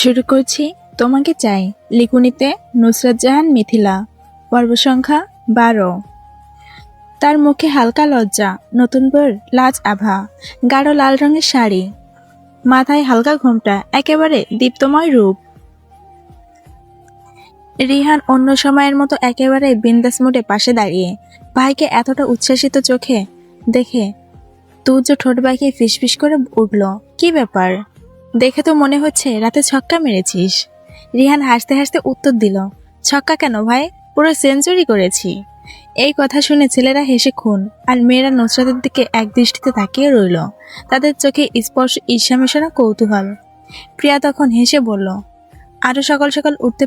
শুরু করছি তোমাকে চাই, লিখুনিতে নুসরাত জাহান মিথিলা, পর্ব সংখ্যা বারো। তার মুখে হালকা লজ্জা, নতুন বর লাজ আভা, গাঢ় লাল রঙের শাড়ি, মাথায় হালকা ঘোমটা, একেবারে দীপ্তময় রূপ। রিহান অন্য সময়ের মতো একেবারে বিন্দাস মোটে পাশে দাঁড়িয়ে, ভাইকে এতটা উচ্ছ্বাসিত চোখে দেখে, তুজ ঠোঁট বাঁকিয়ে ফিসফিস করে উঠল, কি ব্যাপার? দেখে তো মনে হচ্ছে রাতে ছক্কা মেরেছিস। রিহান হাসতে হাসতে উত্তর দিল, ছক্কা কেন ভাই? পুরো সেঞ্চুরি করেছি। এই কথা শুনে ছেলেরা হেসে খুন, আর মেয়েরা নুসরাতের দিকে এক দৃষ্টিতে তাকিয়ে রইল। তাদের চোখে স্পর্শ ঈর্ষা মেশানো কৌতূহল। প্রিয়া তখন হেসে বলল আরও সকাল সকাল উঠতে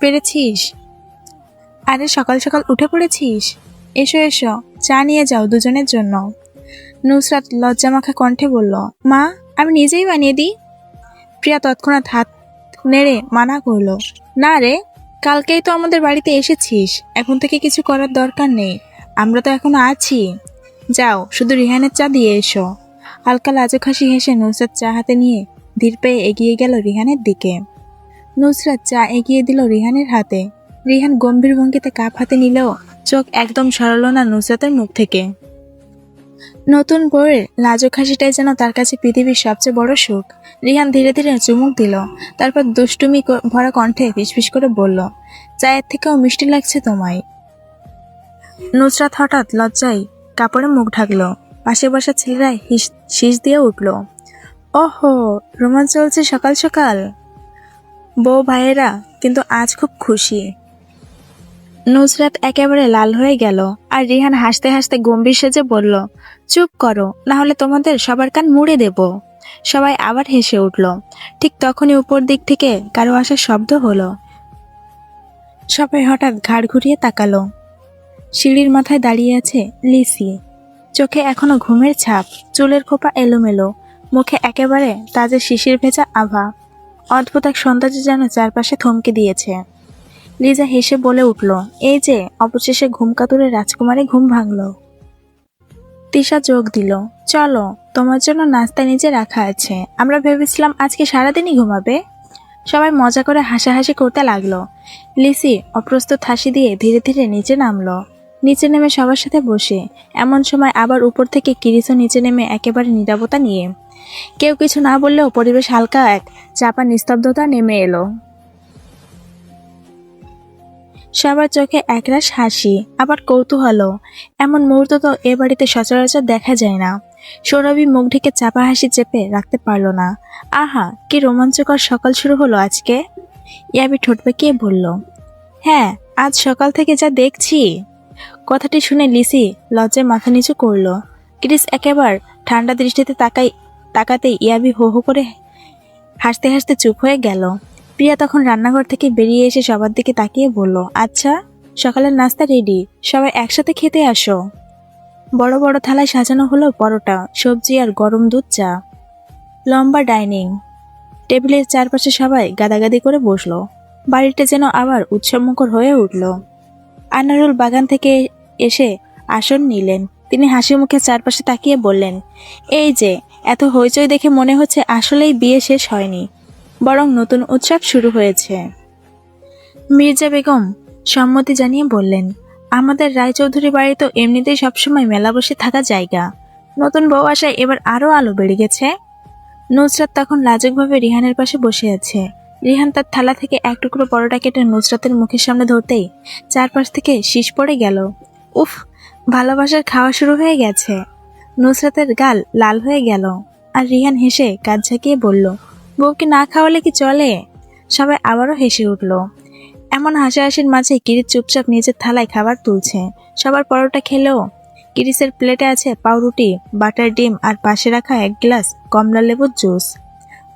পেরেছিস? আরে সকাল সকাল উঠে পড়েছিস? এসো এসো, চা নিয়ে যাও দুজনের জন্য। নুসরাত লজ্জামাখা কণ্ঠে বলল, মা আমি নিজেই বানিয়ে দিই। প্রিয়া তৎক্ষণাৎ হাত নেড়ে মানা করল, না রে, কালকেই তো আমাদের বাড়িতে এসেছিস, এখন থেকে কিছু করার দরকার নেই, আমরা তো এখনও আছি। যাও, শুধু রিহানের চা দিয়ে এসো। হালকা লাজুক হাসি হেসে নুসরাত চা হাতে নিয়ে ধীর পেয়ে এগিয়ে গেল রিহানের দিকে। নুসরাত চা এগিয়ে দিল রিহানের হাতে। রিহান গম্ভীর ভঙ্গিতে কাপ হাতে নিলেও চোখ একদম সরল না নুসরাতের মুখ থেকে। নতুন বউয়ের লাজুক হাসিটাই যেন তার কাছে পৃথিবীর সবচেয়ে বড় সুখ। রিহান ধীরে ধীরে চুমুক দিল, তারপর দুষ্টুমি ভরা কণ্ঠে ফিসফিস করে বলল, চায়ের থেকেও মিষ্টি লাগছে তোমায়। নুসরাত হঠাৎ লজ্জায় কাপড়ে মুখ ঢাকলো, পাশে বসা ছেলেরা হিস, শীষ দিয়ে উঠল, ওহো রোমাঞ্চ চলছে সকাল সকাল? বউ ভাইয়েরা, কিন্তু আজ খুব খুশি। নুসরাত একেবারে লাল হয়ে গেল, আর রিহান হাসতে হাসতে গম্ভীর সেজে বলল চুপ করো না হলে তোমাদের সবার কান মুড়ে দেব। সবাই আবার হেসে উঠল। ঠিক তখনই উপর দিক থেকে কারও আসার শব্দ হলো। সবাই হঠাৎ ঘাড় ঘুরিয়ে তাকালো। সিঁড়ির মাথায় দাঁড়িয়ে আছে লিসি। চোখে এখনও ঘুমের ছাপ, চুলের খোপা এলোমেলো, মুখে একেবারে তাজা শিশির ভেজা আভা। অদ্ভুত এক সৌন্দর্য যেন চারপাশে থমকে দিয়েছে। লিজা হেসে বলে উঠল, এই যে, অবশেষে ঘুম কাতুরে রাজকুমারী ঘুম ভাঙল। তিশা যোগ দিল। চলো, তোমার জন্য নাস্তা নিচে রাখা আছে। আমরা ভেবেছিলাম আজকে সারাদিনই ঘুমাবে। সবাই মজা করে হাসাহাসি করতে লাগল। লিসি অপ্রস্তুত হাসি দিয়ে ধীরে ধীরে নিচে নামলো। নিচে নেমে সবার সাথে বসে, এমন সময় আবার উপর থেকে কিরিসও নিচে নেমে একেবারে নিরাপত্তা নিয়ে। কেউ কিছু না বললেও পরিবেশ হালকা এক, চাপা নিস্তব্ধতা নেমে এলো। সবার চোখে একরাশ হাসি, আবার কৌতূহলও। এমন মুহূর্ত তো এ বাড়িতে সচরাচর দেখা যায় না। সৌরভী মুখ ঢেকে চাপা হাসি চেপে রাখতে পারল না। আহা, কি রোমাঞ্চকর সকাল শুরু হলো আজকে? ইয়াবি ঠোঁট বেঁকিয়ে বলল হ্যাঁ আজ সকাল থেকে যা দেখছি। কথাটি শুনে লিসি লজ্জায় মাথা নিচু করল। ক্রিস একেবার ঠান্ডা দৃষ্টিতে তাকাই তাকাতে ইয়াবি হো হো করে হাসতে হাসতে চুপ হয়ে গেল। প্রিয়া তখন রান্নাঘর থেকে বেরিয়ে এসে সবার দিকে তাকিয়ে বলল আচ্ছা সকালের নাস্তা রেডি সবাই একসাথে খেতে আসো। বড় বড় থালায় সাজানো হলো পরোটা, সবজি আর গরম দুধ চা। লম্বা ডাইনিং। টেবিলের চারপাশে সবাই গাদাগাদি করে বসল। বাড়িটা যেন আবার উৎসবমুখর হয়ে উঠল। আনারুল বাগান থেকে এসে আসন নিলেন। তিনি হাসি মুখে চারপাশে তাকিয়ে বললেন, এই যে, এত হইচই দেখে মনে হচ্ছে আসলেই বিয়ে শেষ হয়নি। বরং নতুন উৎসব শুরু হয়েছে। মির্জা বেগম সম্মতি জানিয়ে বললেন, আমাদের রায়চৌধুরী বাড়ি তো এমনিতেই সবসময় মেলা বসে থাকা জায়গা। নতুন বউ আসায় এবার আরও আলো বেড়ে গেছে। নুসরাত তখন লাজুকভাবে রিহানের পাশে বসে আছে। রিহান তার থালা থেকে এক টুকরো পরোটা কেটে নুসরাতের মুখের সামনে ধরতেই চারপাশ থেকে শীষ পড়ে গেল। উফ, ভালোবাসার খাওয়া শুরু হয়ে গেছে। নুসরাতের গাল লাল হয়ে গেল আর রিহান হেসে কাজ ঝাঁকিয়ে বলল বউকে না খাওয়ালে কি চলে? সবাই আবারও হেসে উঠল। এমন হাসাহাসির মাঝে কিরিচ চুপচাপ নিজের থালায় খাবার তুলছে। সবার পরোটা খেলেও কিরিসের প্লেটে আছে পাউরুটি, বাটার ডিম আর পাশে রাখা এক গ্লাস কমলা লেবুর জুস।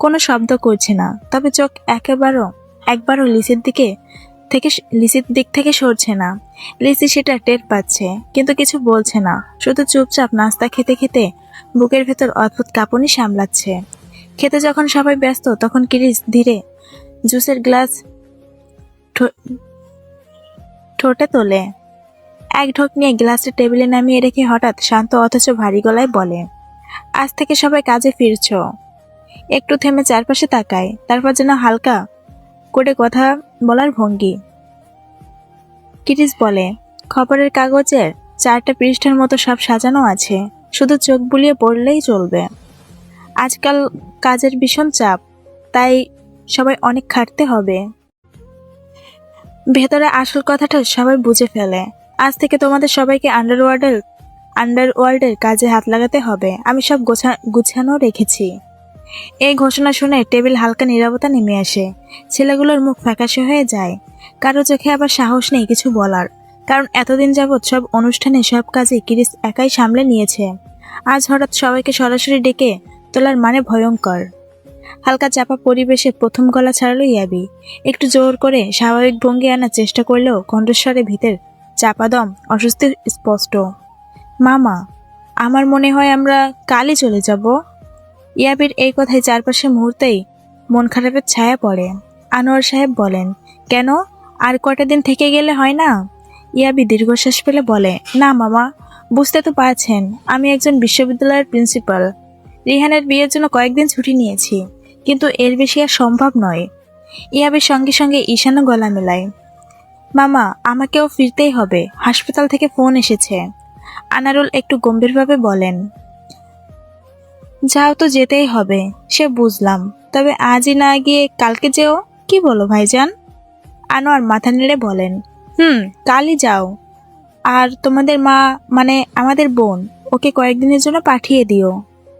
কোনো শব্দ করছে না, তবে চোখ একেবারও, একবারও লিসির দিকে থেকে লিসির দিক থেকে সরছে না। লিসি সেটা টের পাচ্ছে, কিন্তু কিছু বলছে না। শুধু চুপচাপ নাস্তা খেতে খেতে বুকের ভেতর অদ্ভুত কাঁপুনি সামলাচ্ছে। খেতে যখন সবাই ব্যস্ত, তখন কিরিস ধীরে জুসের গ্লাস ঠোঁটে তোলে। এক ঢোক নিয়ে গ্লাসটা টেবিলে নামিয়ে রেখে হঠাৎ শান্ত অথচ ভারী গলায় বলে, আজ থেকে সবাই কাজে ফিরছো। একটু থেমে চারপাশে তাকায় তারপর যেন হালকা করে কথা বলার ভঙ্গি। কিরিস বলে, খবরের কাগজের চারটা পৃষ্ঠার মতো সব সাজানো আছে। শুধু চোখ বুলিয়ে পড়লেই চলবে। আজকাল কাজের ভীষণ চাপ, তাই সবাই অনেক খাটতে হবে। ভেতরে আসল কথাটা সবাই বুঝে ফেলে। আজ থেকে তোমাদের সবাইকে আন্ডারওয়ার্ল্ডের আন্ডারওয়ার্ল্ডের কাজে হাত লাগাতে হবে। আমি সব গোছা, গুছানো রেখেছি। এই ঘোষণা শুনে টেবিল হালকা নিরাপত্তা নেমে আসে। ছেলেগুলোর মুখ ফ্যাকাশে হয়ে যায়। কারও চোখে আবার সাহস নেই কিছু বলার, কারণ এতদিন যাবৎ সব অনুষ্ঠানে সব কাজে কিরিস একাই সামলে নিয়েছে। আজ হঠাৎ সবাইকে সরাসরি ডেকে তোলার মানে ভয়ঙ্কর। হালকা চাপা পরিবেশে প্রথম গলা ছাড়ালো ইয়াবি। একটু জোর করে স্বাভাবিক ভঙ্গি আনার চেষ্টা করলেও কণ্ঠস্বরে ভিতর চাপা দম অস্বস্তি স্পষ্ট। মামা, আমার মনে হয় আমরা কালই চলে যাব। ইয়াবির এই কথায় চারপাশে মুহূর্তেই মন খারাপের ছায়া পড়ে। আনোয়ার সাহেব বলেন, কেন? আর কটা দিন থেকে গেলে হয় না? ইয়াবি দীর্ঘশ্বাস ফেলে বলে, না মামা, বুঝতে তো পারছেন, আমি একজন বিশ্ববিদ্যালয়ের প্রিন্সিপাল। রিহানের বিয়ের জন্য কয়েকদিন ছুটি নিয়েছি, কিন্তু এর বেশি আর সম্ভব নয়। ইয়াবের সঙ্গে সঙ্গে ঈশানও গলা মেলায়। মামা আমাকেও ফিরতেই হবে, হাসপাতাল থেকে ফোন এসেছে। আনারুল একটু গম্ভীরভাবে বলেন, যাও তো যেতেই হবে, সে বুঝলাম। তবে আজই না গিয়ে কালকে যেও? কি বলো ভাইজান? আনোয়ার মাথা নেড়ে বলেন, হুম, কালই যাও। আর তোমাদের মা মানে আমাদের বোন, ওকে কয়েকদিনের জন্য পাঠিয়ে দিও।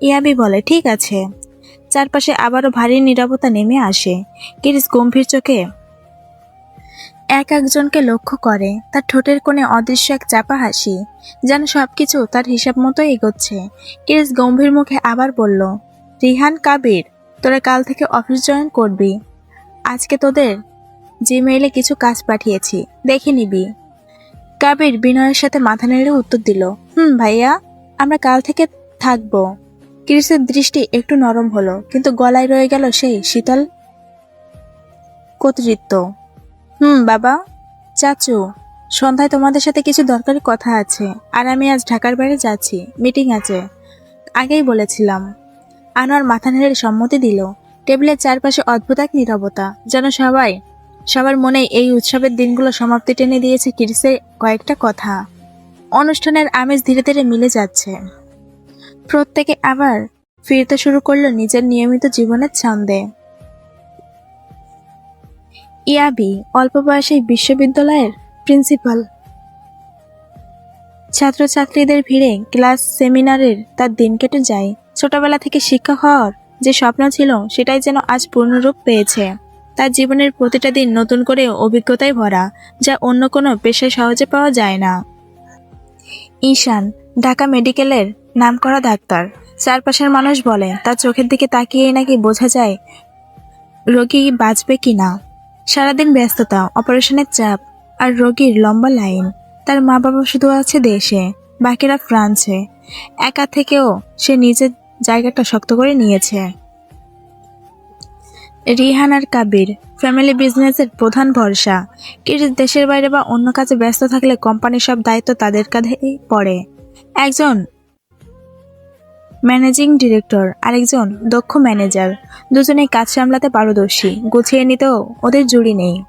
ইয়াবি বলে, ঠিক আছে। চারপাশে আবারও ভারী নীরবতা নেমে আসে। কিরিস গম্ভীর চোখে এক একজনকে লক্ষ্য করে। তার ঠোঁটের কোণে অদৃশ্য এক চাপা হাসি, যেন সবকিছু তার হিসাব মতো এগোচ্ছে। কিরিস গম্ভীর মুখে আবার বলল, রিহান, কাবির, তোরা কাল থেকে অফিস জয়েন করবি। আজকে তোদের জিমেইলে কিছু কাজ পাঠিয়েছি, দেখে নিবি। কাবির বিনয়ের সাথে মাথা নেড়ে উত্তর দিল, হুম ভাইয়া, আমরা কাল থেকে থাকব। ক্রিসের দৃষ্টি একটু নরম হলো, কিন্তু গলায় রয়ে গেল সেই শীতল কর্তৃত্ব। হুম, বাবা। চাচু, সন্ধ্যায় তোমাদের সাথে কিছু দরকারি কথা আছে, আর আমি আজ ঢাকার বাইরে যাচ্ছি, মিটিং আছে। আগেই বলেছিলাম। আনোয়ার মাথা নেড়ে সম্মতি দিল। টেবিলের চারপাশে অদ্ভুত এক নীরবতা, যেন সবাই, সবার মনে এই উৎসবের দিনগুলো সমাপ্তি টেনে দিয়েছে কিরিসের কয়েকটা কথা। অনুষ্ঠানের আমেজ ধীরে ধীরে মিলে যাচ্ছে। প্রত্যেকে আবার ফিরতে শুরু করল নিজের নিয়মিত জীবনের ছন্দে। ইয়াবি, অল্প বয়সে বিশ্ববিদ্যালয়ের প্রিন্সিপাল। ছাত্রছাত্রীদের ভিড়ে ক্লাস সেমিনারের তার দিন কেটে যায়। ছোটবেলা থেকে শিক্ষক হওয়ার যে স্বপ্ন ছিল, সেটাই যেন আজ পূর্ণরূপ পেয়েছে। তার জীবনের প্রতিটা দিন নতুন করে অভিজ্ঞতায় ভরা, যা অন্য কোনো পেশায় সহজে পাওয়া যায় না। ঈশান ঢাকা মেডিকেলের নামকরা ডাক্তার। চারপাশের মানুষ বলে, তার চোখের দিকে তাকিয়েই নাকি বোঝা যায়, রোগী বাঁচবে কি না। সারাদিন ব্যস্ততা, অপারেশনের চাপ আর রোগীর লম্বা লাইন। তার মা বাবা শুধু আছে দেশে, বাকিরা ফ্রান্সে। একা থেকেও সে নিজের জায়গাটা শক্ত করে নিয়েছে। রিহান আর কাবির, ফ্যামিলি বিজনেসের প্রধান ভরসা। কিন্তু দেশের বাইরে বা অন্য কাজে ব্যস্ত থাকলে কোম্পানির সব দায়িত্ব তাদের কাঁধেই পড়ে। একজন ম্যানেজিং ডিরেক্টর, আরেকজন দক্ষ ম্যানেজার। দুজনেই কাজ সামলাতে পারদর্শী, গুছিয়ে নিতেও ওদের জুড়ি নেই।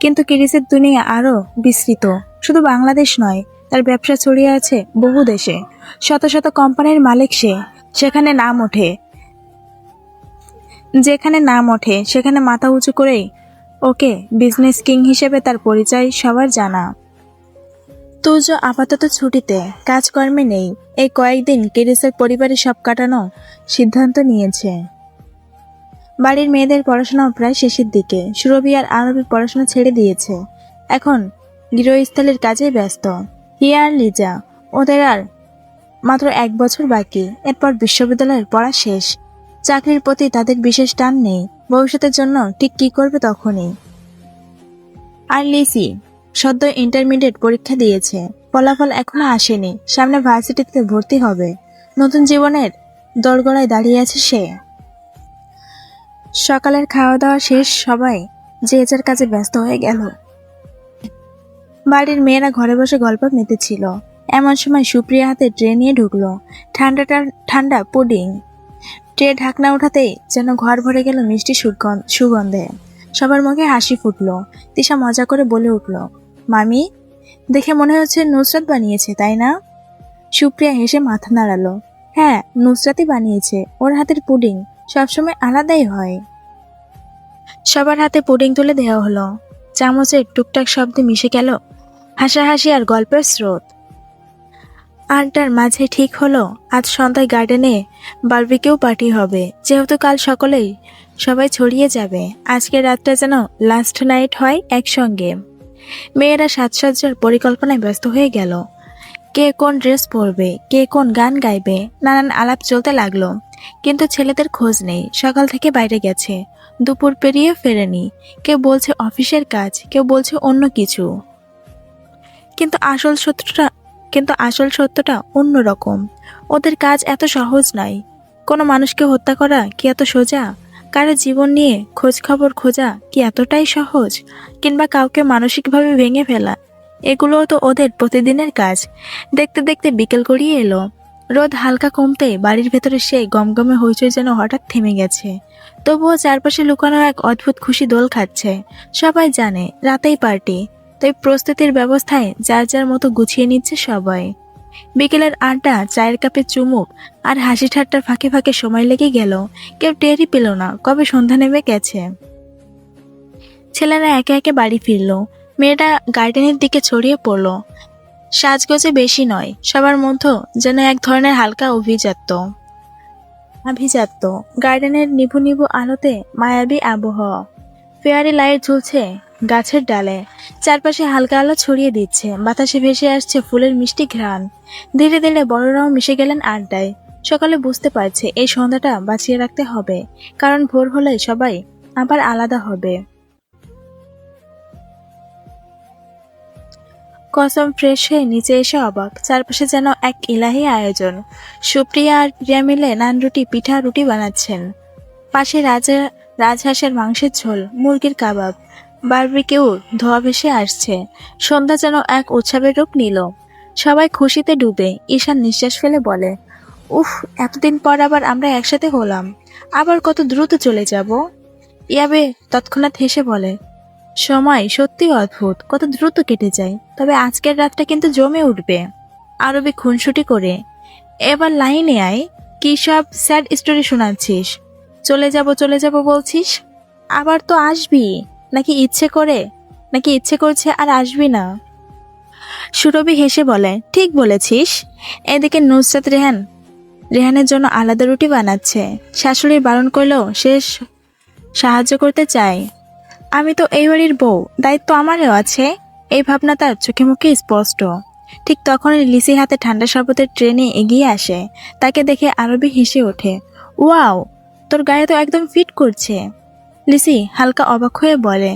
কিন্তু কিরিসের দুনিয়া আরও বিস্তৃত। শুধু বাংলাদেশ নয়, তার ব্যবসা ছড়িয়ে আছে বহু দেশে। শত শত কোম্পানির মালিক সে সেখানে নাম ওঠে। যেখানে নাম ওঠে, সেখানে মাথা উঁচু করেই ওকে বিজনেস কিং হিসেবে তার পরিচয় সবার জানা। তুজ আপাতত ছুটিতে, কাজকর্মে নেই। এই কয়েকদিন কেরিসের পরিবারের সব কাটানো সিদ্ধান্ত নিয়েছে। বাড়ির মেয়েদের পড়াশোনাও প্রায় শেষের দিকে। সুরভি আর আরবির পড়াশোনা ছেড়ে দিয়েছে। এখন গৃহস্থলের কাজে ব্যস্ত। হিয়া আর লিজা, ওদের আর মাত্র এক বছর বাকি। এরপর বিশ্ববিদ্যালয়ের পড়া শেষ। চাকরির প্রতি তাদের বিশেষ টান নেই। ভবিষ্যতের জন্য ঠিক কি করবে তখনই। আর লিসি সদ্য ইন্টারমিডিয়েট পরীক্ষা দিয়েছে। ফলাফল এখনও আসেনি। সামনে ভার্সিটিতে ভর্তি হবে। নতুন জীবনের দোরগোড়ায় দাঁড়িয়ে আছে সে। সকালের খাওয়া দাওয়া শেষ, সবাই যে যার কাজে ব্যস্ত হয়ে গেল। বাড়ির মেয়েরা ঘরে বসে গল্প মেতেছিল। এমন সময় সুপ্রিয়া হাতে ট্রে নিয়ে ঢুকলো। ঠান্ডাটা ঠান্ডা পুডিং। ট্রে ঢাকনা ওঠাতেই যেন ঘর ভরে গেল মিষ্টি সুগন্ধ সুগন্ধে। সবার মুখে হাসি ফুটলো। তিশা মজা করে বলে উঠল মামি, দেখে মনে হচ্ছে নুসরাত বানিয়েছে, তাই না? সুপ্রিয়া হেসে মাথা নাড়ালো। হ্যাঁ নুসরাতই বানিয়েছে, ওর হাতের পুডিং সবসময় আলাদাই হয়। সবার হাতে পুডিং তুলে দেওয়া হলো। চামচের টুকটাক শব্দে মিশে গেল হাসাহাসি আর গল্পের স্রোত। আড্ডার মাঝে ঠিক হলো, আজ সন্ধ্যায় গার্ডেনে বারবিকেও পার্টি হবে। যেহেতু কাল সকলেই সবাই ছড়িয়ে যাবে, আজকের রাতটা যেন লাস্ট নাইট হয় একসঙ্গে। মেয়েরা সাজসজ্জার পরিকল্পনায় ব্যস্ত হয়ে গেল। কে কোন ড্রেস পরবে, কে কোন গান গাইবে, নানান আলাপ চলতে লাগল। কিন্তু ছেলেদের খোঁজ নেই, সকাল থেকে বাইরে গেছে। দুপুর পেরিয়ে ফেরেনি। কেউ বলছে অফিসের কাজ, কেউ বলছে অন্য কিছু। কিন্তু আসল সত্যটা, কিন্তু আসল সত্যটা অন্যরকম ওদের কাজ এত সহজ নয়। কোনো মানুষকে হত্যা করা কি এত সোজা? কারও জীবন নিয়ে খোঁজ খবর খোঁজা কি এতটাই সহজ? কিংবা কাউকে মানসিকভাবে ভেঙে ফেলা? এগুলোও তো ওদের প্রতিদিনের কাজ। দেখতে দেখতে বিকেল গড়িয়ে এলো। রোদ হালকা কমতে বাড়ির ভেতরে সেই গমগমে হইচই যেন হঠাৎ থেমে গেছে। তবুও চারপাশে লুকানো এক অদ্ভুত খুশি দোল খাচ্ছে। সবাই জানে, রাতেই পার্টি। তাই প্রস্তুতির ব্যবস্থায় যার যার মতো গুছিয়ে নিচ্ছে সবাই। বিকেলের আড্ডা, চায়ের কাপে চুমুক আর হাসি ঠাট্টার ফাঁকে ফাঁকে সময় লেগে গেল। কেউ টেরই পেল না কবে সন্ধ্যা নেমে গেছে। ছেলেরা একে একে বাড়ি ফিরল। মেয়েটা গার্ডেনের দিকে ছড়িয়ে পড়ল। সাজগোজে বেশি নয়, সবার মধ্যে যেন এক ধরনের হালকা অভিজাত্য। আভিজাত্য গার্ডেনের নিভু নিভু আলোতে মায়াবী আবহাওয়া। ফেয়ারি লাইট ঝুলছে গাছের ডালে। চারপাশে হালকা আলো ছড়িয়ে দিচ্ছে। বাতাসে ভেসে আসছে ফুলের মিষ্টি ঘ্রাণ। ধীরে ধীরে বড়রাও মিশে গেলেন আড্ডায়। সকালে বুঝতে পারছে এই সন্ধ্যাটা বাঁচিয়ে রাখতে হবে। কারণ ভোর হলে সবাই আবার আলাদা হবে। কসম ফ্রেশ হয়ে নিচে এসে অবাক। চারপাশে যেন এক ইলাহি আয়োজন। সুপ্রিয়া আর প্রিয়া মিলে নান রুটি, পিঠা, রুটি বানাচ্ছেন। পাশে রাজা, রাজহাঁসের মাংসের ঝোল, মুরগির কাবাব। বারবিকেউ ধোয়া ভেসে আসছে। সন্ধ্যা যেন এক উৎসবের রূপ নিল। সবাই খুশিতে ডুবে ঈশান নিঃশ্বাস ফেলে বলে, উফ, এতদিন পর আবার আমরা একসাথে হলাম। আবার কত দ্রুত চলে যাব? ইয়াবে তৎক্ষণাৎ হেসে বলে, সময় সত্যি অদ্ভুত, কত দ্রুত কেটে যায়। তবে আজকের রাতটা কিন্তু জমে উঠবে। আরবি খুনসুটি করে, এবার লাইনে আয়, কি সব স্যাড স্টোরি শোনাচ্ছিস? চলে যাব চলে যাব বলছিস? আবার তো আসবি। নাকি ইচ্ছে করে? নাকি ইচ্ছে করছে আর আসবি না? সুরভি হেসে বলে, ঠিক বলেছিস। এদিকে নুসরাত রেহান, রেহানের জন্য আলাদা রুটি বানাচ্ছে। শাশুড়ি বারণ করলেও সে সাহায্য করতে চায়। আমি তো এই বাড়ির বউ, দায়িত্ব আমারও আছে। এই ভাবনা তার চোখে মুখে স্পষ্ট। ঠিক তখনই লিসি হাতে ঠান্ডা শরবতের ট্রেনে এগিয়ে আসে। তাকে দেখে আরবি হেসে ওঠে, ওয়াও, তোর গায়ে তো একদম ফিট করছে। লিসি হালকা অবাক হয়ে বলে,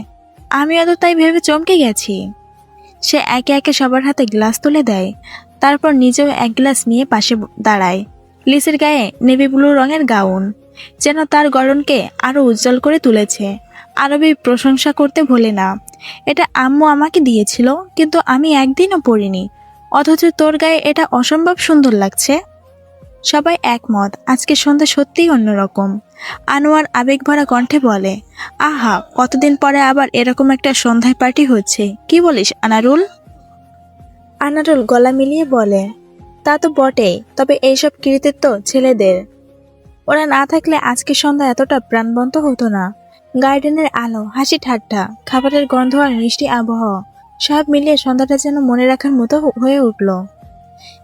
আমিও তো তাই ভেবে চমকে গেছি। সে একে একে সবার হাতে গ্লাস তুলে দেয়, তারপর নিজেও এক গ্লাস নিয়ে পাশে দাঁড়ায়। লিসির গায়ে নেভি ব্লু রঙের গাউন, যেন তার গড়নকে আরও উজ্জ্বল করে তুলেছে। আরবি প্রশংসা করতে ভোলে না, এটা আম্মু আমাকে দিয়েছিল, কিন্তু আমি একদিনও পরিনি অথচ তোর গায়ে এটা অসম্ভব সুন্দর লাগছে। সবাই একমত আজকে সন্ধ্যা সত্যিই অন্যরকম। আনোয়ার আবেগ ভরা কণ্ঠে বলে, আহা, কতদিন পরে আবার এরকম একটা সন্ধ্যায় পার্টি হচ্ছে। কি বলিস, আনারুল? আনারুল গলা মিলিয়ে বলে, তা তো বটেই, তবে এইসব কৃতিত্ব ছেলেদের। ওরা না থাকলে আজকে সন্ধ্যা এতটা প্রাণবন্ত হতো না। গার্ডেনের আলো, হাসি ঠাট্টা, খাবারের গন্ধ আর মিষ্টি আবহাওয়া সব মিলিয়ে সন্ধ্যাটা যেন মনে রাখার মতো হয়ে উঠল।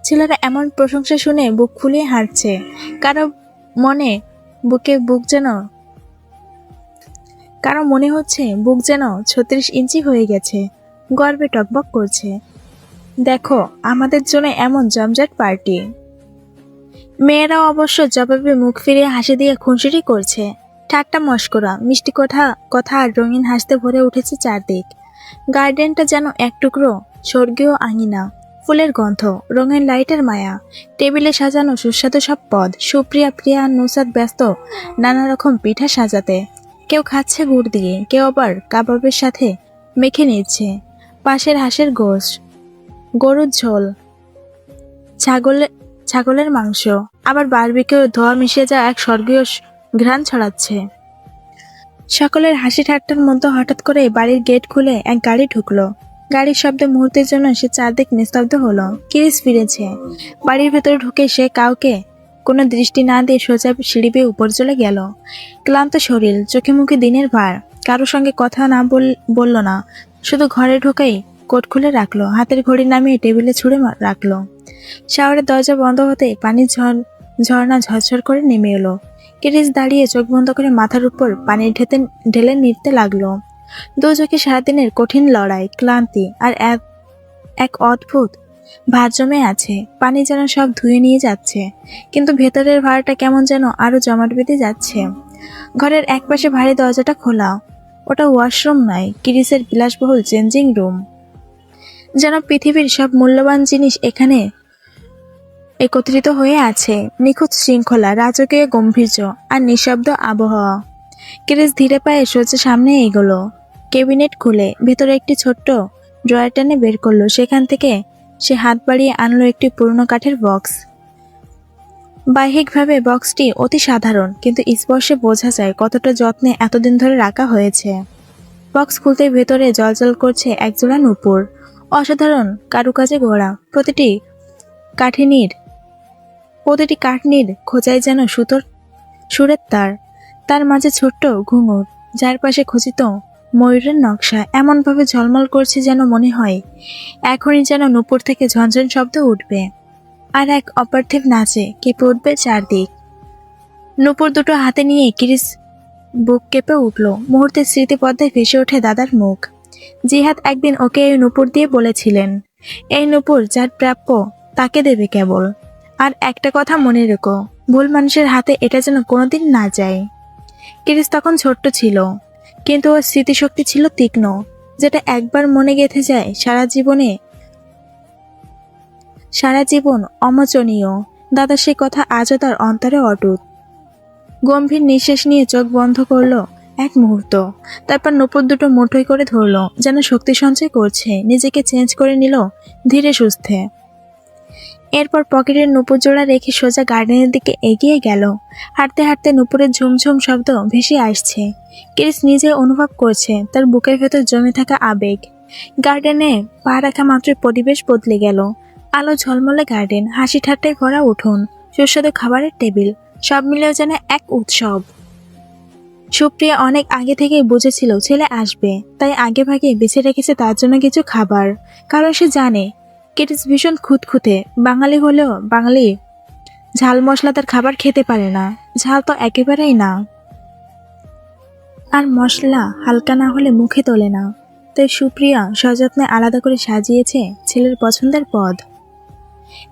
ছেলেরা এমন প্রশংসা শুনে বুক ফুলিয়ে হাঁটছে। কারও মনে বুকে বুক যেন, কারও মনে হচ্ছে বুক যেন ছত্রিশ ইঞ্চি হয়ে গেছে, গর্বে টকবক করছে। দেখো, আমাদের জন্য এমন জমজট পার্টি। মেয়েরাও অবশ্য জবাবে মুখ ফিরিয়ে হাসি দিয়ে খুনসুটি করছে। ঠাট্টা মস্করা, মিষ্টি কথা কথা আর রঙিন হাসতে ভরে উঠেছে চারদিক। গার্ডেনটা যেন এক টুকরো, স্বর্গীয় আঙিনা। ফুলের গন্ধ, রঙের লাইটের মায়া, টেবিলে সাজানো সুস্বাদু সব পদ, সুপ্রিয়া, প্রিয়া আর নুসাদ ব্যস্ত, নানা রকম পিঠা সাজাতে। কেউ খাচ্ছে গুড় দিয়ে, কেউ আবার কাবাবের সাথে মেখে নিচ্ছে। পাশের হাঁসের গোশ, গরুর ঝোল ছাগলের ছাগলের মাংস, আবার বারবিকেও ধোয়া মিশিয়ে যাওয়া এক স্বর্গীয় ঘ্রাণ ছড়াচ্ছে। সকলের হাসি ঠাট্টার মধ্যে হঠাৎ করে বাড়ির গেট খুলে এক গাড়ি ঢুকলো। গাড়ির শব্দে মুহূর্তের জন্য সে চারদিক নিস্তব্ধ হলো। কিরিস ফিরেছে। বাড়ির ভেতরে ঢুকে সে কাউকে কোনো দৃষ্টি না দিয়ে সোজা সিঁড়ি বেয়ে উপর চলে গেল। ক্লান্ত শরীর চোখে মুখে দিনের ভার। কারোর সঙ্গে কথা না বল- বলল না। শুধু ঘরে ঢুকেই কোট খুলে রাখল, হাতের ঘড়ি নামিয়ে টেবিলে ছুঁড়ে রাখল। শাওয়ারের দরজা বন্ধ হতে পানির ঝর, ঝর্ণা ঝরঝর করে নেমে এলো। কিরিস দাঁড়িয়ে চোখ বন্ধ করে মাথার উপর পানি ঢেতে, ঢেলে নিতে লাগল। দু চোখে সারাদিনের কঠিন লড়াই, ক্লান্তি আর এক এক অদ্ভুত ভার জমে আছে। পানি যেন সব ধুয়ে নিয়ে যাচ্ছে, কিন্তু ভেতরের ভাড়াটা কেমন যেন আরও জমাট বেঁধে যাচ্ছে। ঘরের একপাশে ভারী দরজাটা খোলা। ওটা ওয়াশরুম নয় কিরিসের বিলাসবহুল চেঞ্জিং রুম। যেন পৃথিবীর সব মূল্যবান জিনিস এখানে একত্রিত হয়ে আছে। নিখুঁত শৃঙ্খলা, রাজকীয় গম্ভীর্য আর নিঃশব্দ আবহাওয়া। কিরিস ধীরে পায়ে সোজা সামনে এগোলো। কেবিনেট খুলে ভেতরে একটি ছোট্ট ড্রয়ার টেনে বের করল। সেখান থেকে সে হাত বাড়িয়ে আনলো একটি পুরনো কাঠের বক্স। বাহ্যিকভাবে বক্সটি অতি সাধারণ, কিন্তু স্পর্শে বোঝা যায় কতটা যত্নে এতদিন ধরে রাখা হয়েছে। বক্স খুলতে ভেতরে জলজল করছে একজোড়া নূপুর। অসাধারণ কারুকাজে গড়া প্রতিটি কাঠিনির প্রতিটি কাঠনির খোঁজায় যেন সুতোর সুরের তার। তার মাঝে ছোট্ট ঘুঙুর, যার পাশে খচিত ময়ূরের নকশা এমনভাবে ঝলমল করছে যেন মনে হয়, এখনই যেন নূপুর থেকে ঝনঝন শব্দ উঠবে। আর এক অপার্থিব নাচে কেঁপে উঠবে চারদিক। নূপুর দুটো হাতে নিয়ে কিরিস বুক কেঁপে উঠল। মুহূর্তে স্মৃতিপদ্মায় ভেসে ওঠে দাদার মুখ। জিহাদ একদিন ওকে এই নূপুর দিয়ে বলেছিলেন, এই নূপুর যার প্রাপ্য, তাকে দেবে কেবল। আর একটা কথা মনে রেখো, ভুল মানুষের হাতে এটা যেন কোনোদিন না যায়। কিরিস তখন ছোট্ট ছিল। কিন্তু ওর স্মৃতিশক্তি ছিল তীক্ষ্ণ, যেটা একবার মনে গেঁথে যায় সারা জীবনে। সারা জীবন অমোচনীয়। দাদা সে কথা আজও তার অন্তরে অটুট। গম্ভীর নিঃশ্বাস নিয়ে চোখ বন্ধ করল এক মুহূর্ত। তারপর নপুর দুটো মুঠোই করে ধরলো, যেন শক্তি সঞ্চয় করছে। নিজেকে চেঞ্জ করে নিল ধীরে সুস্থে। এরপর পকেটের নুপুর জোড়া রেখে সোজা গার্ডেনের দিকে এগিয়ে গেল। হাঁটতে হাঁটতে নুপুরের ঝুমঝুম শব্দ ভেসে আসছে। ক্রিস নিজে অনুভব করছে, তার বুকের ভেতর জমে থাকা আবেগ। গার্ডেনে পা রাখা মাত্র পরিবেশ বদলে গেল। আলো ঝলমলে গার্ডেন, হাসি ঠাট্টায় ভরা উঠোন, সুস্বাদু খাবারের টেবিল, সব মিলেও যেন এক উৎসব। সুপ্রিয়া অনেক আগে থেকেই বুঝেছিল ছেলে আসবে, তাই আগে ভাগে বেছে রেখেছে তার জন্য কিছু খাবার। কারণ সে জানে কেটিস ভীষণ খুঁতখুঁতে। বাঙালি হলেও বাঙালি ঝাল মশলাদার খাবার খেতে পারে না। ঝাল তো একেবারেই না। আর মশলা হালকা না হলে মুখে তোলে না। তাই সুপ্রিয়া সযত্নে আলাদা করে সাজিয়েছে ছেলের পছন্দের পদ।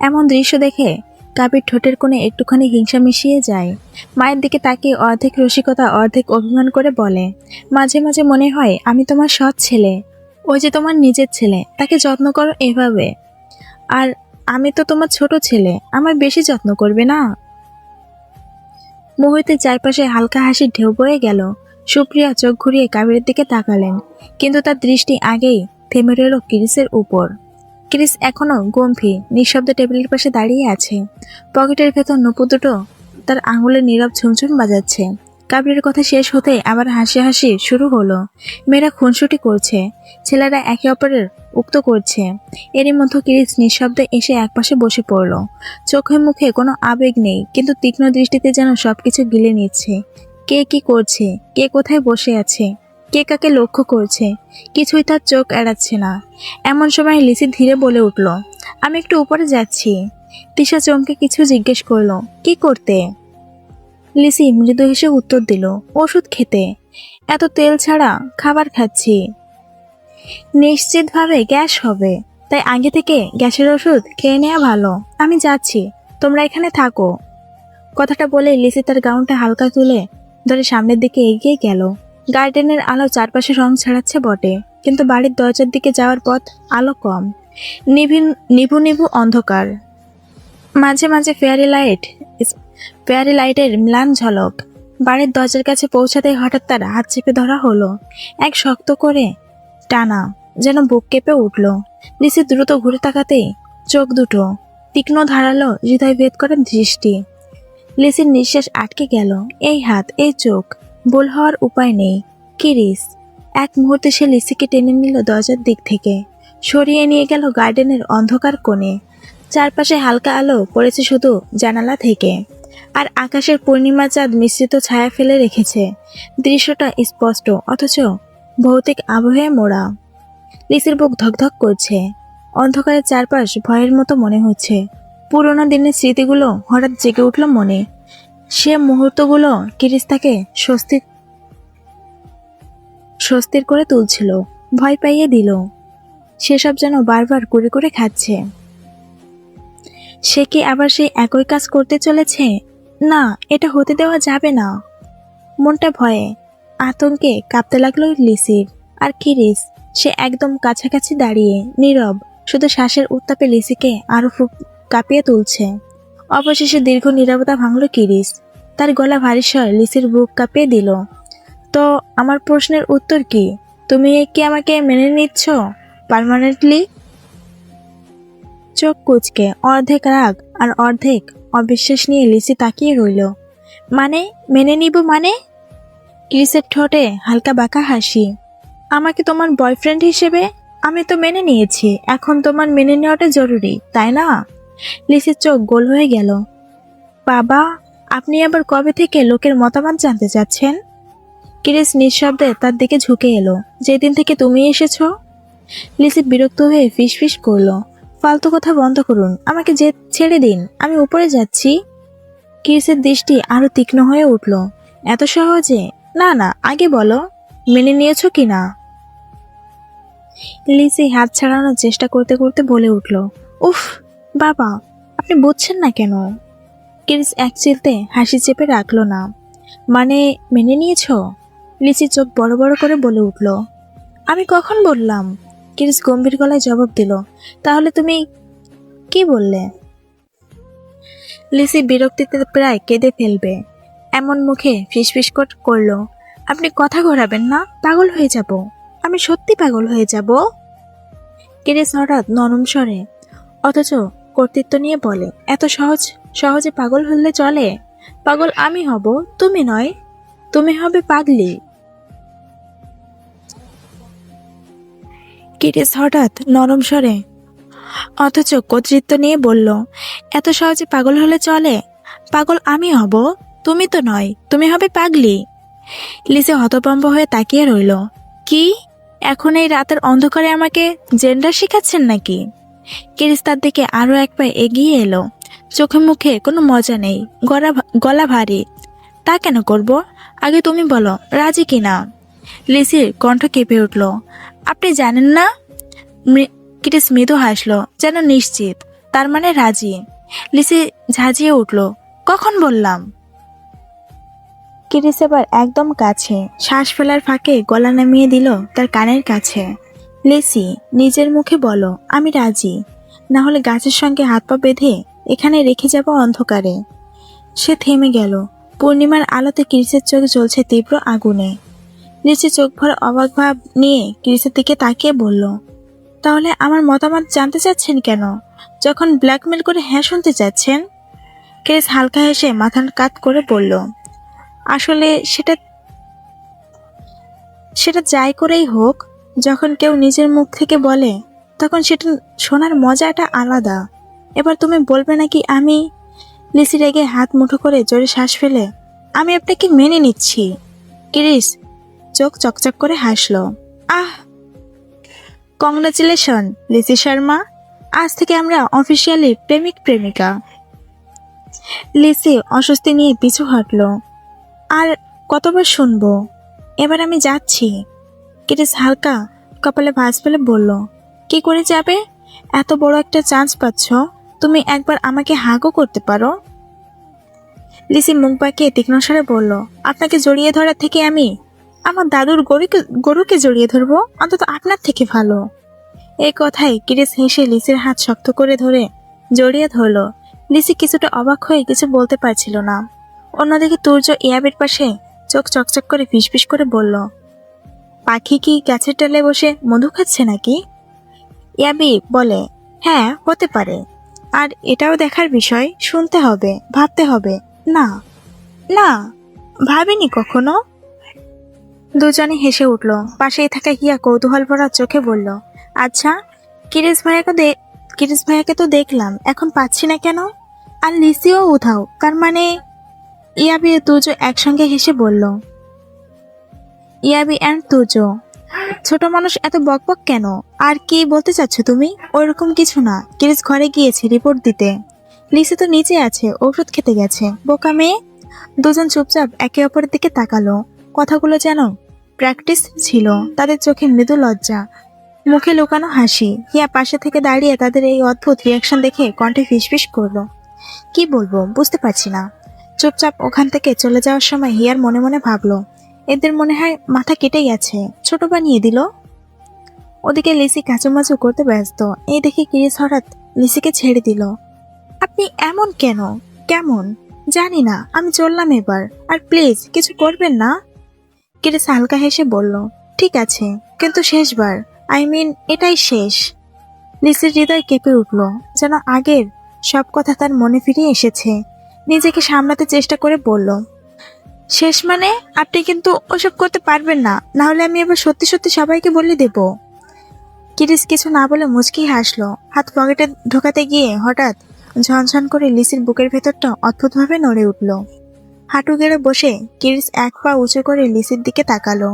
এমন দৃশ্য দেখে কাবির ঠোঁটের কোণে একটুখানি হিংসা মিশিয়ে যায়। মায়ের দিকে তাকিয়ে অর্ধেক রসিকতা, অর্ধেক অভিমান করে বলে, মাঝে মাঝে মনে হয় আমি তোমার সৎ ছেলে। ওই যে তোমার নিজের ছেলে। তাকে যত্ন করো এভাবে। আর আমি তো তোমার ছোট ছেলে আমার বেশি যত্ন করবে না? মুহূর্তে চারপাশে হালকা হাসির ঢেউ বয়ে গেল। সুপ্রিয়া চোখ ঘুরিয়ে কাবিরের দিকে তাকালেন, কিন্তু তার দৃষ্টি আগেই থেমে রইল ক্রিসের উপর। ক্রিস এখনও গম্ভীর, নিঃশব্দ টেবিলের পাশে দাঁড়িয়ে আছে। পকেটের ভেতর নপুর দুটো তার আঙুলে নীরব ঝুমঝুম বাজাচ্ছে। কাবিরের কথা শেষ হতে আবার হাসি হাসি শুরু হলো। মেয়েরা খুনসুটি করছে, ছেলেরা একে অপরের উক্ত করছে। এরই মধ্যে কিরিস নিঃশব্দে এসে একপাশে বসে পড়ল। চোখে মুখে কোনো আবেগ নেই, কিন্তু তীক্ষ্ণ দৃষ্টিতে যেন সবকিছু গিলে নিচ্ছে। কে কি করছে? কে কোথায় বসে আছে? কে কাকে লক্ষ্য করছে? কিছুই তার চোখ এড়াচ্ছে না। এমন সময় লিসি ধীরে বলে উঠল, আমি একটু উপরে যাচ্ছি। তিশা চমকে কিছু জিজ্ঞেস করল, কি করতে? লিসি মৃদু হেসে উত্তর দিল, ওষুধ খেতে। এত তেল ছাড়া খাবার খাচ্ছি। নিশ্চিতভাবে গ্যাস হবে। তাই আগে থেকে গ্যাসের ওষুধ খেয়ে নেওয়া ভালো। আমি যাচ্ছি। তোমরা এখানে থাকো। কথাটা বলে লিসি তার গাউনটা হালকা তুলে ধরে সামনের দিকে এগিয়ে গেল। গার্ডেনের আলো চারপাশে রং ছাড়াচ্ছে বটে, কিন্তু বাড়ির দরজার দিকে যাওয়ার পথ আলো কম। নিভু নিভু অন্ধকার। মাঝে মাঝে ফেয়ারি লাইট ফেয়ারি লাইটের ম্লান ঝলক। বাড়ির দরজার কাছে পৌঁছাতে হঠাৎ তার হাত চেপে ধরা হলো। এক শক্ত করে টানা যেন বুক কেঁপে উঠল। লিসি দ্রুত ঘুরে তাকাতেই চোখ দুটো তীক্ষ্ণ ধারালো হৃদয় ভেদ করার দৃষ্টি। লিসির নিঃশ্বাস আটকে গেল। এই হাত, এই চোখ ভুল হওয়ার উপায় নেই। কিরিস এক মুহূর্তে সে লিসিকে টেনে নিল দরজার দিক থেকে। সরিয়ে নিয়ে গেল গার্ডেনের অন্ধকার কোণে। চারপাশে হালকা আলো পড়েছে শুধু জানালা থেকে। আর আকাশের পূর্ণিমা চাঁদ মিশ্রিত ছায়া ফেলে রেখেছে। দৃশ্যটা স্পষ্ট, অথচ ভৌতিক আবহে মোড়া। লিসির বুক ধকধক করছে। অন্ধকারের চারপাশ ভয়ের মতো মনে হচ্ছে। পুরোনো দিনের স্মৃতিগুলো হঠাৎ জেগে উঠল মনে। সে মুহূর্তগুলো কিরিস তাকে স্বস্তি স্বস্তির করে তুলছিল, ভয় পাইয়ে দিল। সেসব যেন বারবার করে করে খাচ্ছে। সে কি আবার সেই একই কাজ করতে চলেছে? না, এটা হতে দেওয়া যাবে না। মনটা ভয়ে, আতঙ্কে কাঁপতে লাগল লিসির আর কিরিস সে একদম কাছাকাছি দাঁড়িয়ে, নীরব, শুধু শ্বাসের উত্তাপে লিসিকে আরও ফুক কাঁপিয়ে তুলছে। অবশেষে দীর্ঘ নীরবতা ভাঙল কিরিস তার গলা ভারী স্বর লিসির বুক কাঁপিয়ে দিল। তো, আমার প্রশ্নের উত্তর কি? তুমি কি আমাকে মেনে নিচ্ছ? পার্মানেন্টলি? চোখ কুচকে, অর্ধেক রাগ আর অর্ধেক অবিশ্বাস নিয়ে লিসি তাকিয়ে রইল। মানে? মেনে নিব মানে? ক্রিসের ঠোঁটে হালকা বাঁকা হাসি। আমাকে তোমার বয়ফ্রেন্ড হিসেবে আমি তো মেনে নিয়েছি, এখন তোমার মেনে নেওয়াটা জরুরি, তাই না? লিসির চোখ গোল হয়ে গেল। বাবা, আপনি আবার কবে থেকে লোকের মতামত জানতে চাচ্ছেন? কিরিস নিঃশব্দে তার দিকে ঝুঁকে এলো। যেদিন থেকে তুমি এসেছ? লিসি বিরক্ত হয়ে ফিসফিস করল। ফালতু কথা বন্ধ করুন। আমাকে যে ছেড়ে দিন। আমি উপরে যাচ্ছি। কিরিসের দৃষ্টি আরও তীক্ষ্ণ হয়ে উঠল। এত সহজে? না না, আগে বলো। মেনে নিয়েছো কি না? লিসি হাত ছাড়ানোর চেষ্টা করতে করতে বলে উঠল, উফ, বাবা, আপনি বুঝছেন না কেন? কিরিস এক চিলতে হাসি চেপে রাখল না। মানে মেনে নিয়েছো? লিসি চোখ বড় বড় করে বলে উঠল, আমি কখন বললাম? কিরিস গম্ভীর গলায় জবাব দিল, তাহলে তুমি কি বললে? লিসি বিরক্তিতে প্রায় কেঁদে ফেলবে। এমন মুখে ফিসফিস কর- করল, আপনি কথা ঘোরাবেন না, পাগল হয়ে যাব। আমি সত্যি পাগল হয়ে যাব? কিরিস হঠাৎ নরম স্বরে, অথচ কর্তৃত্ব নিয়ে বলে, এত সহজ, সহজে পাগল হলে চলে? পাগল আমি হব, তুমি নয়। তুমি হবে পাগলি। কিরিস হঠাৎ নরম স্বরে, অথচ কর্তৃত্ব নিয়ে বলল, এত সহজে পাগল হলে চলে? পাগল আমি হব? তুমি তো নয়, তুমি হবে পাগলি? লিসে হতভম্ব হয়ে তাকিয়ে রইল, কি? এখন এই রাতের অন্ধকারে আমাকে জেন্ডার শেখাচ্ছেন নাকি? কিরিস তার দিকে আরও এক পা এগিয়ে এলো, চোখে মুখে কোনো মজা নেই, গলা গলা ভারী। তা কেন করব? আগে তুমি বলো, রাজি কিনা? লিসির কণ্ঠ কেঁপে উঠল আপনি জানেন না? কিরিস মৃদু হাসলো, যেন নিশ্চিত, তার মানে রাজি। লিসি ঝাঁঝিয়ে উঠল, কখন বললাম? কিরিস এবার একদম কাছে, শ্বাস ফেলার ফাঁকে গলা নামিয়ে দিল তার কানের কাছে। লিসি, নিজের মুখে বলো, আমি রাজি। না হলে গাছের সঙ্গে হাত পা বেঁধে এখানে রেখে যাব অন্ধকারে। সে থেমে গেল, পূর্ণিমার আলোতে কিরিসের চোখ জ্বলছে তীব্র আগুনে। লিসি চোখ ভরা অবাক ভাব নিয়ে কিরিসের দিকে তাকিয়ে বলল, তাহলে আমার মতামত জানতে চাচ্ছেন কেন? যখন ব্ল্যাকমেল করে হ্যাঁ শুনতে চাচ্ছেন? ক্রিস হালকা হেসে মাথার কাত করে বলল, আসলে সেটা সেটা যাই করেই হোক, যখন কেউ নিজের মুখ থেকে বলে, তখন সেটা শোনার মজাটা আলাদা। এবার তুমি বলবে নাকি আমি? লিসি রেগে হাত মুঠো করে জোরে শ্বাস ফেলে, আমি আপনাকে মেনে নিচ্ছি। কিরিস চোখ চকচক করে হাসলো। আহ! কংগ্রাচুলেশন লিসি শর্মা আজ থেকে আমরা অফিসিয়ালি প্রেমিক, প্রেমিকা। লিসি অস্বস্তি নিয়ে পিছু হাঁটলো। আর কতবার শুনব? এবার আমি যাচ্ছি। কিরিস হালকা কপালে ভাঁজ ফেলে বলল, কি করে যাবে? এত বড় একটা চান্স পাচ্ছ। তুমি একবার আমাকে হাগও করতে পারো? লিসি মুখ বাঁকিয়ে তীক্ষ্ণ স্বরে বলল, আপনাকে জড়িয়ে ধরার থেকে আমি আমার দাদুর গরুকে গরুকে জড়িয়ে ধরবো? অন্তত আপনার থেকে ভালো। এই কথায় কিরিস হেসে লিসির হাত শক্ত করে ধরে জড়িয়ে ধরলো। লিসি কিছুটা অবাক হয়ে কিছু বলতে পারছিল না। অন্যদিকে তুর্য ইয়াবের পাশে চোখ চকচক করে ফিসফিস করে বলল, পাখি কি গাছের ডালে বসে মধু খাচ্ছে নাকি? ইয়াবি বলে হ্যাঁ হতে পারে। আর এটাও দেখার বিষয়, শুনতে হবে, ভাবতে হবে। না। না, ভাবিনি কখনো? দুজনে হেসে উঠল। পাশেই থাকা হিয়া কৌতূহল ভরা চোখে বলল আচ্ছা কিরিস ভাইয়াকে দে কিরিস ভাইয়াকে তো দেখলাম, এখন পাচ্ছি না কেন? আর লিসিও উধাও, তার মানে ইয়াবি তুজো একসঙ্গে হেসে বলল, ইয়াবি অ্যান্ড তুজো, ছোট মানুষ এত বকবক কেন? আর কি বলতে চাচ্ছ তুমি? ওইরকম কিছু না কিরিস ঘরে গিয়েছে রিপোর্ট দিতে। লিসি তো নিচে আছে, ঔষধ খেতে গেছে। বোকা মেয়ে? দুজন চুপচাপ একে অপরের দিকে তাকালো। কথাগুলো যেন প্র্যাকটিস ছিল, তাদের চোখে মৃদু লজ্জা, মুখে লুকানো হাসি। হিয়া পাশে থেকে দাঁড়িয়ে তাদের এই অদ্ভুত রিয়াকশন দেখে কণ্ঠে ফিসফিস করল। কি বলব, বুঝতে পারছি না। চুপচাপ ওখান থেকে চলে যাওয়ার সময় হিয়ার মনে মনে ভাবলো, এদের মনে হয় মাথা কেটে গেছে ছোট বানিয়ে দিল? ওদিকে লিসি কাচুমাচু করতে ব্যস্ত। এই দেখে কিরিস হঠাৎ লিসিকে ছেড়ে দিল। আপনি এমন কেন? কেমন? জানি না, আমি চললাম এবার। আর প্লিজ, কিছু করবেন না? কিরিস হালকা হেসে বলল, ঠিক আছে, কিন্তু শেষবার। আই মিন এটাই শেষ। লিসির হৃদয় কেঁপে উঠল, যেন আগের সব কথা তার মনে ফিরে এসেছে। নিজেকে সামলাতে চেষ্টা করে বলল, শেষ মানে? আপনি কিন্তু ওসব করতে পারবেন না। না হলে আমি এবার সত্যি সত্যি সবাইকে বলে দেব। কিরিস কিছু না বলে মুচকি হাসলো। হাত পকেটে ঢোকাতে গিয়ে হঠাৎ ঝনঝন করে লিসির বুকের ভেতরটা অদ্ভুতভাবে নড়ে উঠল। হাঁটু গেড়ে বসে কিরিস এক পা উঁচু করে লিসির দিকে তাকালো।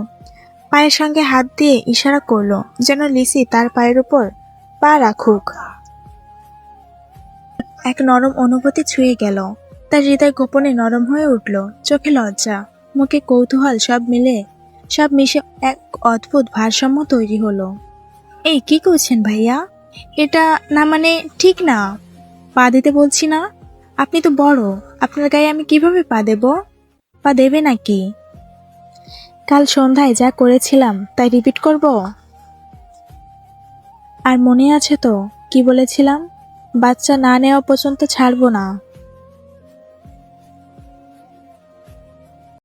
পায়ের সঙ্গে হাত দিয়ে ইশারা করল যেন লিসি তার পায়ের উপর পা রাখুক। এক নরম অনুভূতি ছুঁয়ে গেল। তার হৃদয় গোপনে নরম হয়ে উঠল। চোখে লজ্জা, মুখে কৌতূহল সব মিলে সব মিশে এক অদ্ভুত ভারসাম্য তৈরি হলো। এই, কি করছেন ভাইয়া? এটা না মানে ঠিক না? পা দিতে বলছি না? আপনি তো বড়, আপনার গায়ে আমি কীভাবে পা দেব? পা দেবে নাকি? কাল সন্ধ্যায় যা করেছিলাম, তাই রিপিট করব? আর মনে আছে তো, কি বলেছিলাম? বাচ্চা না নেওয়া পর্যন্ত ছাড়বো না।